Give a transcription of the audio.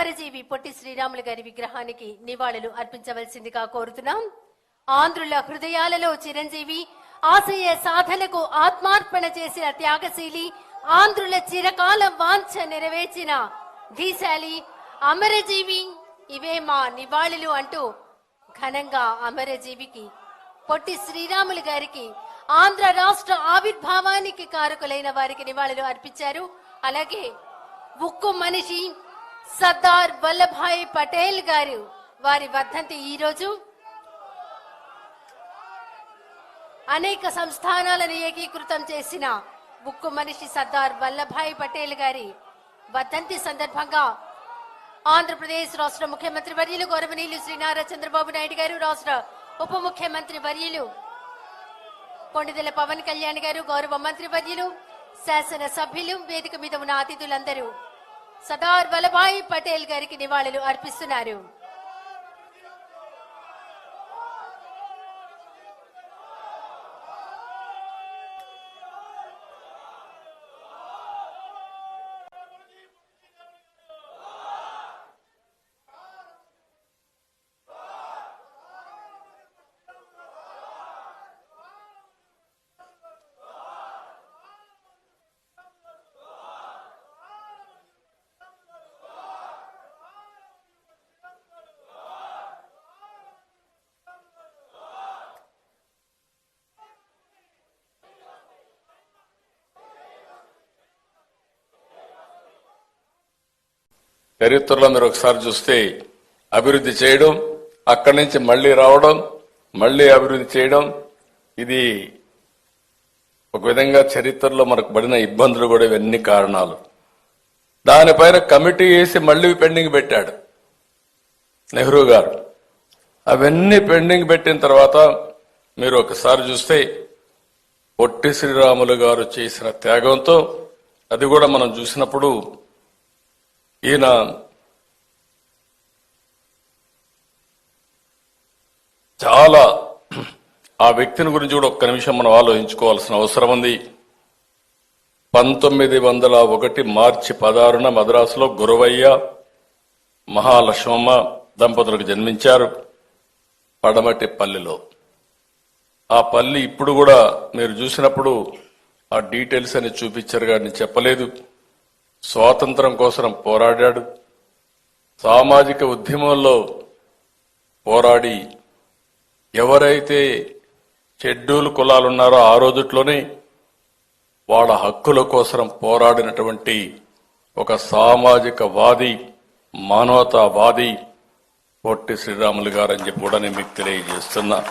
అమరజీవి పొట్టి శ్రీరాములు గారి విగ్రహానికి నివాళులు అర్పించవలసిందిగా కోరుతున్నాం. ఆంధ్రుల హృదయాలలో చిరంజీవి ఆశయ సాధనకు ఆత్మార్పణ చేసిన త్యాగశీలి ఆంధ్రుల చిరకాల వాంఛ నెరవేర్చిన ధీశాలి అమరజీవి ఇవే మా నివాళులు అంటూ ఘనంగా అమరజీవికి పొట్టి శ్రీరాములు గారికి ఆంధ్ర రాష్ట్ర ఆవిర్భావానికి కారకులైన వారికి నివాళులు అర్పించారు. అలాగే ఉక్కు మనిషి సర్దార్ వల్లభాయ్ పటేల్ గారు వారి వర్ధంతి ఈ రోజు అనేక సంస్థానాలను ఏకీకృతం చేసిన ఉక్కు మనిషి సర్దార్ వల్లభాయ్ పటేల్ గారి వర్ధంతి సందర్భంగా ఆంధ్రప్రదేశ్ రాష్ట్ర ముఖ్యమంత్రి వర్యులు గౌరవనీయులు శ్రీ నారా చంద్రబాబు నాయుడు గారు రాష్ట్ర ఉప ముఖ్యమంత్రి వర్యులు కొండదెల పవన్ కళ్యాణ్ గారు గౌరవ మంత్రి వర్యులు శాసన సభ్యులు వేదిక మీద ఉన్న అతిథులందరూ సర్దార్ వల్లభాయ్ పటేల్ గారికి నివాళులు అర్పిస్తున్నారు. చరిత్రలో మీరు ఒకసారి చూస్తే అభివృద్ధి చేయడం అక్కడి నుంచి మళ్ళీ రావడం మళ్ళీ అభివృద్ధి చేయడం ఇది ఒక విధంగా చరిత్రలో మనకు పడిన ఇబ్బందులు కూడా ఇవన్నీ కారణాలు. దానిపైన కమిటీ వేసి మళ్ళీ పెండింగ్ పెట్టాడు నెహ్రూ గారు. అవన్నీ పెండింగ్ పెట్టిన తర్వాత మీరు ఒకసారి చూస్తే పొట్టి శ్రీరాములు గారు చేసిన త్యాగంతో అది కూడా మనం చూసినప్పుడు ఈయన చాలా ఆ వ్యక్తిని గురించి కూడా ఒక్క నిమిషం మనం ఆలోచించుకోవాల్సిన అవసరం ఉంది. పంతొమ్మిది వందల ఒకటి మార్చి పదహారున మద్రాసులో గురవయ్య మహాలక్ష్మమ్మ దంపతులకు జన్మించారు పడమటి పల్లెలో ఆ పల్లి ఇప్పుడు కూడా మీరు చూసినప్పుడు ఆ డీటెయిల్స్ అని చూపించారు కానీ చెప్పలేదు. స్వాతంత్రం కోసం పోరాడాడు. సామాజిక ఉద్యమంలో పోరాడి ఎవరైతే షెడ్యూల్ కులాలున్నారో ఆ రోజుట్లోనే వాళ్ళ హక్కుల కోసం పోరాడినటువంటి ఒక సామాజిక వాది మానవతావాది పొట్టి శ్రీరాములు గారని చెప్పి కూడా నేను మీకు తెలియజేస్తున్నా.